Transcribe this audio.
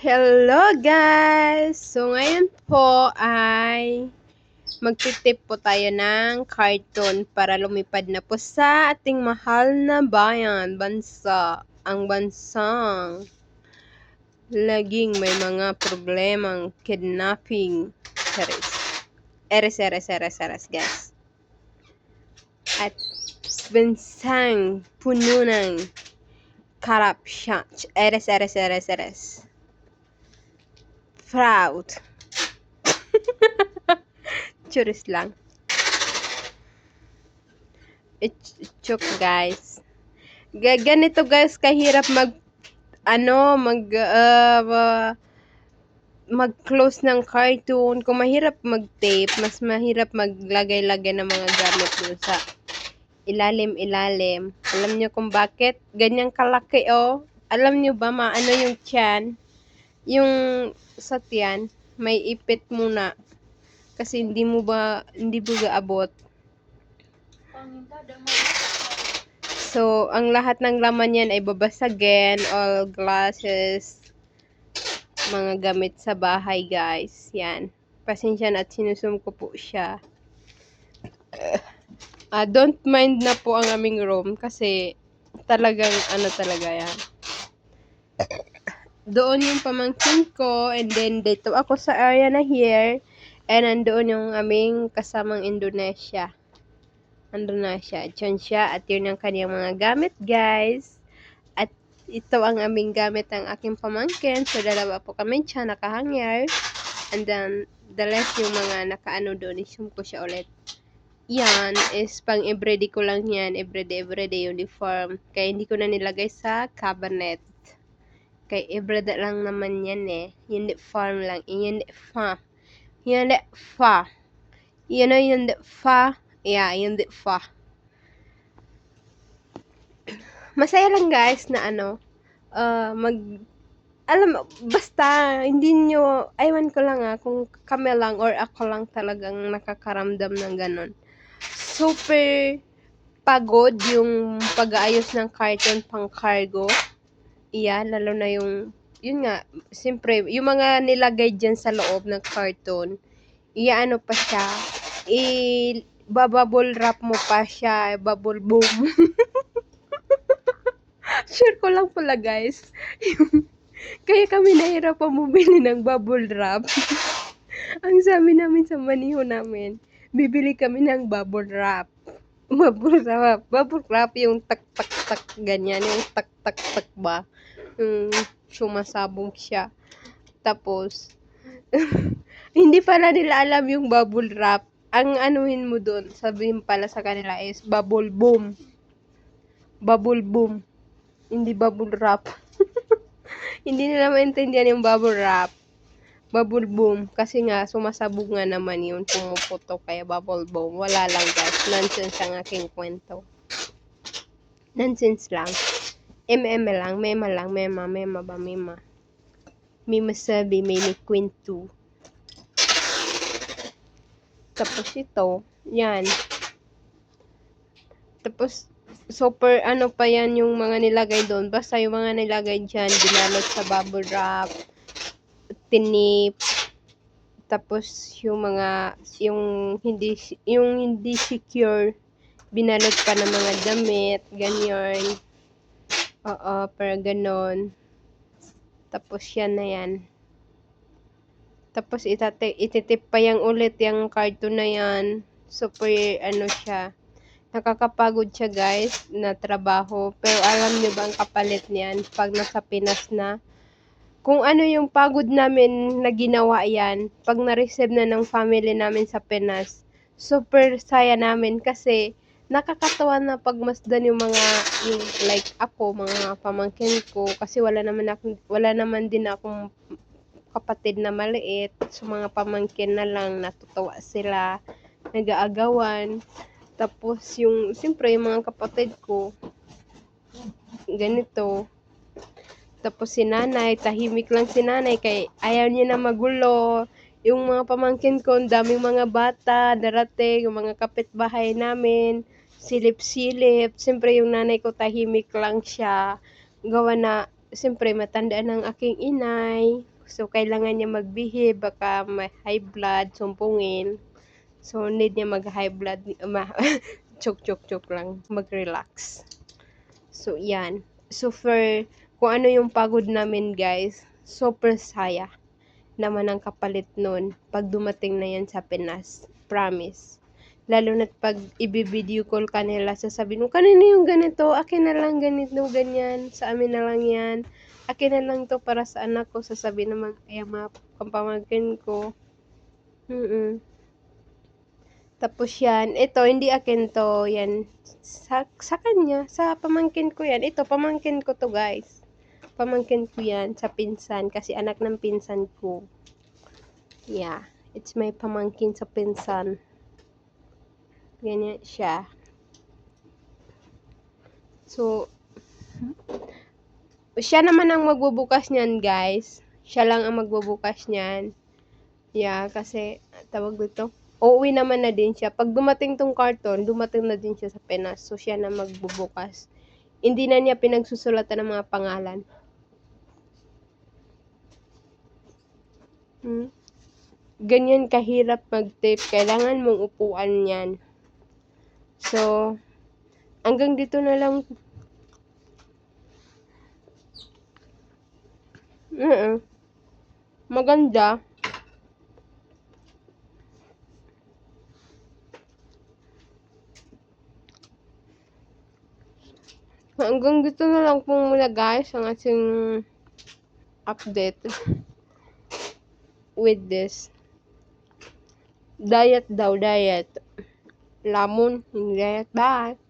Hello guys! So ngayon po ay magtitip po tayo ng carton para lumipad na po sa ating mahal na bayan, bansa. Ang bansang laging may mga problemang kidnapping. Charis. Eres, eres, eres, eres, guys. At bansang puno ng corruption. Eres, eres, eres, eres proud. Churis lang. Chok guys. Ga ganito guys kahirap mag ano mag uh, mag-close ng cartoon. Kung mahirap mag-tape, mas mahirap maglagay-lagay ng mga gamit dun sa ilalim-ilalim. Alam nyo kung bakit? Ganyang kalaki, oh. Alam nyo ba maano yung tiyan? Yung sa tiyan, may ipit muna. Kasi hindi mo ba, hindi mo gaabot. So, ang lahat ng laman yan ay babasagin, all glasses, mga gamit sa bahay, guys. Yan. Pasensya na at sinusum ko po siya. Uh, don't mind na po ang aming room kasi talagang ano talaga yan. Doon yung pamangkin ko and then dito ako sa area na here and nandoon yung aming kasamang Indonesia. Andun na. Diyan siya at yun ang kanyang mga gamit guys ito ang aming gamit ng aking pamangkin. So, dalawa po kami siya nakahangyer. And then, the rest yung mga nakaano doon, isum ko siya ulit. Yan is pang everyday ko lang yan. Everyday, everyday uniform. Kaya hindi ko na nilagay sa cabinet. Kaya everyday lang naman yan eh. Uniform lang. Yan fa. Yan fa. Yan o yun fa. Yeah, yun fa masaya lang guys na ano, uh, mag, alam, basta, hindi nyo, aywan ko lang ah, kung kami lang or ako lang talagang nakakaramdam ng ganun. Super pagod yung pag-aayos ng carton pang cargo. Iya, lalo na yung, yun nga, siyempre, yung mga nilagay dyan sa loob ng carton, iya ano pa siya, i, bababble wrap mo pa siya, bubble boom. Share ko lang pala guys. Kaya kami nahirapan bumili ng bubble wrap. Ang sabi namin sa maniho namin, bibili kami ng bubble wrap. Bubble wrap. Bubble wrap yung tak-tak-tak ganyan. Yung tak-tak-tak ba? Yung sumasabong siya. Tapos, hindi pala nila alam yung bubble wrap. Ang anuhin mo doon, sabihin pala sa kanila is bubble boom. Bubble boom. Hindi bubble wrap. hindi nila maintindihan yung bubble wrap. Bubble boom. Kasi nga, sumasabog nga naman yun. Pumuputo kaya bubble boom. Wala lang guys. Nonsense ang aking kwento. Nonsense lang. MM lang. Mema lang. Mema. Mema ba? Mema. May masabi. May may kwento. Tapos ito. Yan. Tapos, super ano pa yan yung mga nilagay doon. Basta yung mga nilagay dyan, binalot sa bubble wrap, tinip, tapos yung mga, yung hindi, yung hindi secure, binalot pa ng mga damit, ganyan. Oo, para ganon. Tapos yan na yan. Tapos itate, ititip pa yung ulit yung carton na yan. Super ano siya nakakapagod siya guys na trabaho. Pero alam niyo ba ang kapalit niyan pag nasa Pinas na? Kung ano yung pagod namin na ginawa yan, pag na-receive na ng family namin sa Pinas, super saya namin kasi nakakatawa na pagmasdan yung mga yung like ako mga pamangkin ko kasi wala naman ako wala naman din akong kapatid na maliit so mga pamangkin na lang natutuwa sila nag-aagawan tapos, yung, siyempre, yung mga kapatid ko, ganito. Tapos, si nanay, tahimik lang si nanay, kay ayaw niya na magulo. Yung mga pamangkin ko, daming mga bata, darating, yung mga kapitbahay namin, silip-silip. Siyempre, yung nanay ko, tahimik lang siya. Gawa na, siyempre, matandaan ng aking inay. So, kailangan niya magbihib, baka may high blood, sumpungin. So, need niya mag-high blood, ma chok chok chok lang, mag-relax. So, yan. So, for kung ano yung pagod namin, guys, super saya naman ang kapalit nun pag dumating na yan sa Pinas. Promise. Lalo na't pag i-video call ka nila, sasabihin mo, kanina yung ganito, akin na lang ganito, ganyan, sa amin na lang yan. Akin na lang to para sa anak ko, sasabihin naman, ay mga pampamagin ko. Mm Tapos yan, ito, hindi akin to, yan, sa, sa kanya, sa pamangkin ko yan. Ito, pamangkin ko to guys. Pamangkin ko yan sa pinsan, kasi anak ng pinsan ko. Yeah, it's my pamangkin sa pinsan. Ganyan siya. So, siya naman ang magbubukas niyan, guys. Siya lang ang magbubukas niyan. Yeah, kasi, tawag dito, uuwi naman na din siya. Pag dumating tong karton, dumating na din siya sa Pinas. So, siya na magbubukas. Hindi na niya pinagsusulatan ng mga pangalan. Hmm? Ganyan kahirap mag-tape. Kailangan mong upuan yan. So, hanggang dito na lang. Oo. Maganda. Hanggang dito na lang po muna guys ang ating update with this. Diet daw, diet. Lamon, hindi diet. Bye!